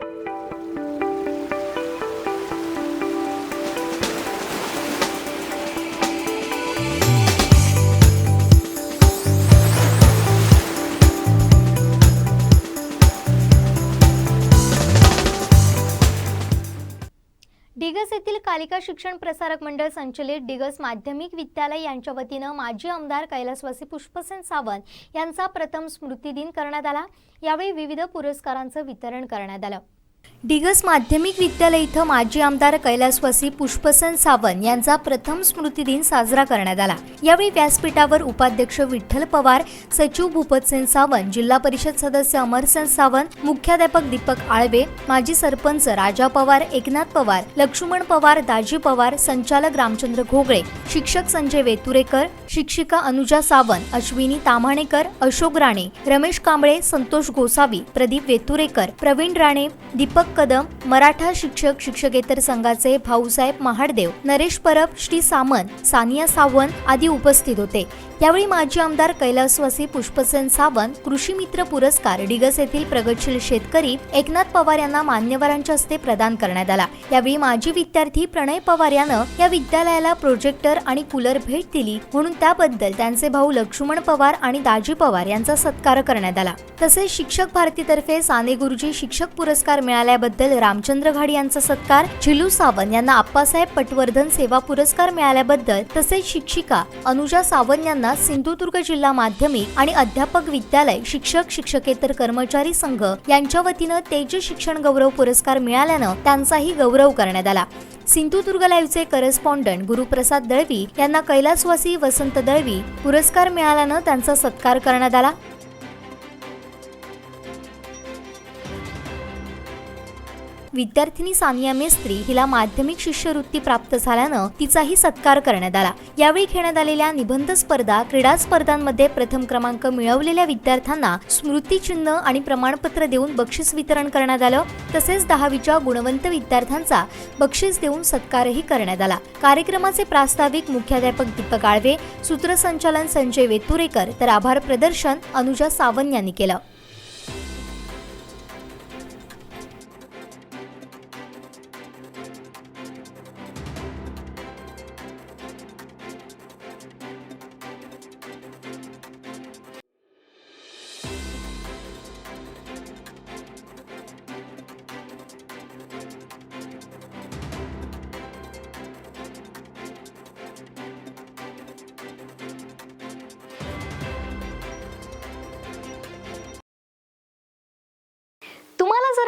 Thank you. Digas येथील कालिका शिक्षण प्रसारक मंडळ संचलित डिगस माध्यमिक विद्यालय यांच्या वतीनं माजी आमदार कैलासवासी पुष्पसेन सावंत यांचा प्रथम स्मृतिदिन करण्यात आला. यावेळी विविध पुरस्कारांचं वितरण करण्यात आलं. डिगस माध्यमिक विद्यालय इथं माजी आमदार कैलासवासी पुष्पसेन सावंत यांचा प्रथम स्मृतिदिन साजरा करण्यात आला. यावेळी व्यासपीठावर उपाध्यक्ष विठ्ठल पवार सचिव भूपतसेन सावंत जिल्हा परिषद सदस्य अमरसेन सावंत मुख्याध्यापक दीपक आळवे माजी सरपंच राजा पवार एकनाथ पवार लक्ष्मण पवार दाजी पवार संचालक रामचंद्र घोगळे शिक्षक संजय वेतुरेकर शिक्षिका अनुजा सावंत अश्विनी ताम्हाणेकर अशोक राणे रमेश कांबळे संतोष गोसावी प्रदीप वेतुरेकर प्रवीण राणे दीपक कदम मराठा शिक्षक शिक्षकेतर संघाचे भाऊसाहेब महाडदेव नरेश परब श्री सामंत सानिया सावंत आदी उपस्थित होते. यावेळी माजी आमदार कैलासवासी पुष्पसेन सावंत कृषी मित्र पुरस्कार डिगस येथील प्रगतशील शेतकरी एकनाथ पवार यांना मान्यवरांच्या हस्ते प्रदान करण्यात आला. यावेळी माजी विद्यार्थी प्रणय पवार यानं या विद्यालयाला प्रोजेक्टर आणि कूलर भेट दिली म्हणून त्याबद्दल त्यांचे भाऊ लक्ष्मण पवार आणि दाजी पवार यांचा सत्कार करण्यात आला. तसेच शिक्षक भारतीतर्फे साने गुरुजी शिक्षक पुरस्कार मिळाल्याबद्दल रामचंद्र घाड यांचा सत्कार झिलू सावंत यांना आप्पासाहेब पटवर्धन सेवा पुरस्कार मिळाल्याबद्दल तसेच शिक्षिका अनुजा सावंत यांना सिंधुदुर्ग जिल्हा माध्यमिक आणि अध्यापक विद्यालय शिक्षक शिक्षकेतर कर्मचारी संघ यांच्या वतीनं तेज शिक्षण गौरव पुरस्कार मिळाल्यानं त्यांचाही गौरव करण्यात आला. सिंधुदुर्ग लाईव्हचे करस्पॉन्डंट गुरुप्रसाद दळवी यांना कैलासवासी वसंत दळवी पुरस्कार मिळाल्यानं त्यांचा सत्कार करण्यात आला. विद्यार्थिनी सानिया मेस्त्री हिला माध्यमिक शिष्यवृत्ती प्राप्त झाल्यानं तिचाही सत्कार करण्यात आला. यावेळी घेण्यात आलेल्या निबंध स्पर्धा क्रीडा स्पर्धांमध्ये प्रथम क्रमांक मिळवलेल्या विद्यार्थ्यांना स्मृतिचिन्ह आणि प्रमाणपत्र देऊन बक्षीस वितरण करण्यात आलं. तसेच दहावीच्या गुणवंत विद्यार्थ्यांचा बक्षीस देऊन सत्कारही करण्यात आला. कार्यक्रमाचे प्रास्ताविक मुख्याध्यापक दीपक आळवे सूत्रसंचालन संजय वेतुरेकर तर आभार प्रदर्शन अनुजा सावंत यांनी केलं.